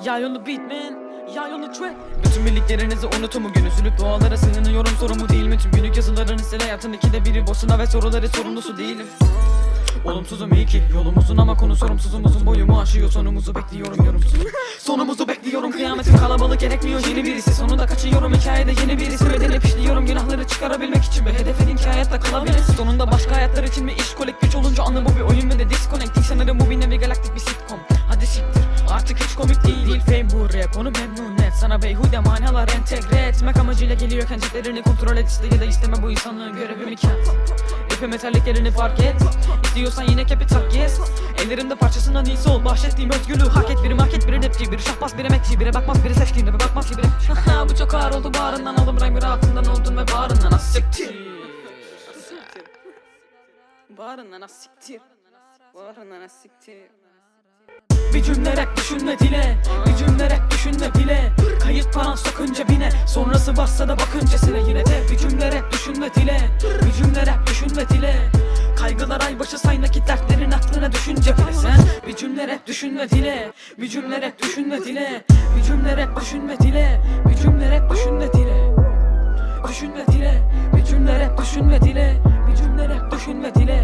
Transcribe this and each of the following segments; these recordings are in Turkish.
Beat man Yay on the track Bütün bildiklerinizi unutun bugün Üzülüp dualara sığınıyorum. Sorumu değil mi Tüm günlük yazılarını sil hayatın ikide biri. Boşuna Ve soruları sorumlusu değilim. Olumsuzum iyi ki yolumuzun ama konu sorumsuzumuzun boyumu aşıyor. Sonumuzu bekliyorum yorumsuz. Sonumuzu bekliyorum kıyametin kalabalık gerekmiyor. Yeni birisi Sonunda kaçıyorum. Hikayede yeni birisi Bedeni pişliyorum günahları çıkarabilmek için Ve hedefin ki hayatta kalabilirsin Sonunda başka hayatlar için bir iş kolek değil Değil fame bu rap onu memnun et. Sana beyhude manalar entegre etmek amacıyla geliyorken ceplerini kontrol et iste ya da isteme bu insanlığın görevi mi kat Rap'e metalliklerini fark et. İstiyorsan yine kepi tak yes Ellerimde parçasından iyisi ol Bahşettiğim özgürlüğü hak et. Biri market biri rapçi Biri şahbaz biri emekçi Biri bakmaz biri seçkin Biri bakmaz Aha, Bu çok ağır oldu bağrından Alım renk bir altından oldun ve bağrından az siktir. Bağrından az siktir. Bağrından az siktir bir cümle rap düşünme dile Bir cümle rap düşünme bile Kayıt paran sokunca bine Sonrası bassa da bakınca sıra yine de Bir cümle rap düşünme dile Bir cümle rap düşünme dile Kaygılar ay başı say nakit dertlerin aklına düşünce bile sen Bir cümle rap düşünme dile Bir cümle rap düşünme dile Bir cümle rap düşünme dile Bir cümle rap düşünme dile Düşünme dile Bir cümle rap düşünme dile Bir cümle rap düşünme dile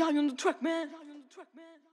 On the track, man. On the track, man.